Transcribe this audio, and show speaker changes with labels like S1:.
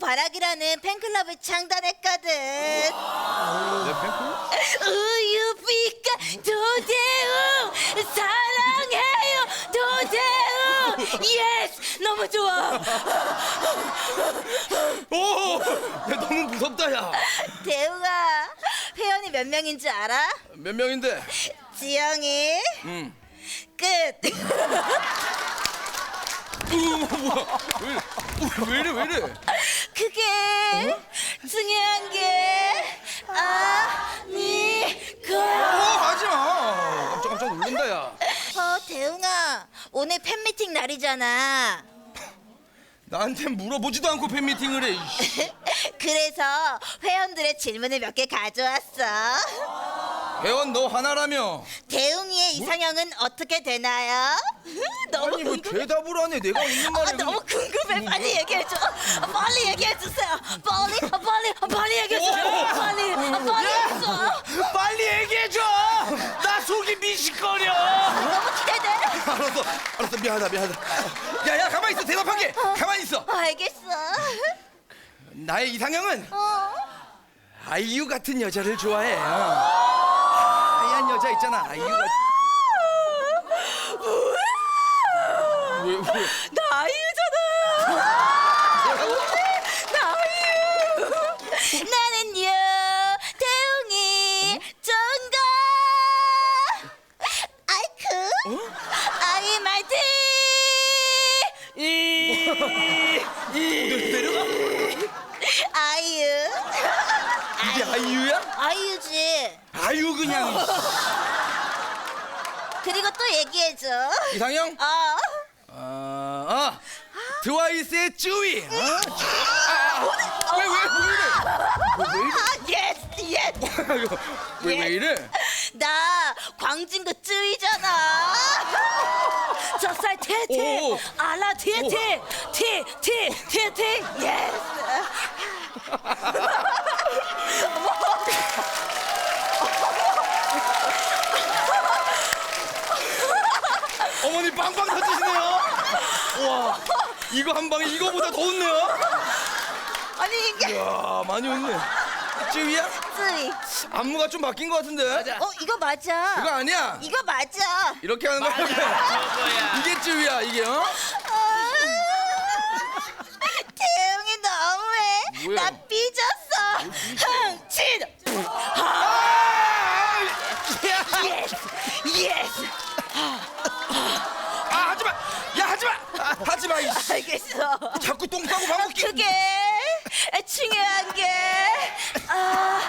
S1: 바락이라는 팬클럽을 창단했거든.
S2: 내 팬클?
S1: 우유빛깔 도대우 사랑해요 도대우 예스 너무 좋아
S2: 오! 야 너무 무섭다 야.
S1: 대우가 회원이 몇 명인 줄 알아?
S2: 몇 명인데?
S1: 지영이
S2: 응.
S1: 끝
S2: 어, 뭐야? 왜, 어, 왜 이래 왜 이래?
S1: 그게 중요한
S2: 게어
S1: 아니고
S2: 하지 마. 깜짝 깜짝 놀란다 야.
S1: 어 대웅아 오늘 팬미팅 날이잖아
S2: 나한테 물어보지도 않고 팬 미팅을 해. 이씨.
S1: 그래서 회원들의 질문을 몇 개 가져왔어
S2: 회원 너 하나라며.
S1: 대웅이의 이상형은 어떻게 되나요? 너무
S2: 아니 왜
S1: 궁금해
S2: 대답을 안 해? 내가 묻는
S1: 아,
S2: 말에
S1: 너무 궁금해 빨리 얘기해줘 아, 빨리 얘기해주세요 빨리 아, 빨리 아, 빨리
S2: 오!
S1: 빨리 아, 빨리 해줘
S3: 빨리 얘기해줘! 나 속이 미식거려!
S1: 너무 기대돼
S2: 알았어 알았어 미안하다 미안하다. 야야 가만 히 있어 대답하게. 가만히 있어.
S1: 알겠어
S2: 나의 이상형은
S1: 어?
S2: 아이유 같은 여자를 좋아해. 어. 하얀 여자 있잖아. 아 이유 같. 왜 왜?
S1: 나 아이유잖아 나 아이유 나는요 대웅이 좋은가 아이쿠 아이 말티
S2: 내려가?
S1: 아이유
S2: 이게 아이유야?
S1: 아이유지
S2: 아이유 그냥.
S1: 그리고 또 얘기해줘
S2: 이상형?
S1: 어
S2: 아, 아 트와이스의 쯔위. 어? 아, 왜왜 왜, 이래?
S1: 예스 예스
S2: 왜왜 이래?
S1: 나 광진구 쯔이잖아 티티
S2: 오.
S1: 알라 티티 티티 티티 예스
S2: 어머니 빵빵 터지시네요. 와 이거 한 방에 이거보다 더 웃네요.
S1: 아니 이게
S2: 야 많이 웃네. 쯔위야?
S1: 쯔이
S2: 안무가 좀 바뀐 것 같은데.
S1: 어 이거 맞아
S2: 이거 아니야.
S1: 이거 맞아
S2: 이렇게 하는 거야.
S3: 저거야.
S2: 이게 쯔위야 이게 어? 하지마 야 하지마 아, 하지마 이 씨.
S1: 알겠어.
S2: 자꾸 똥 싸고 밥 먹기.
S1: 그게 중요한 게 아.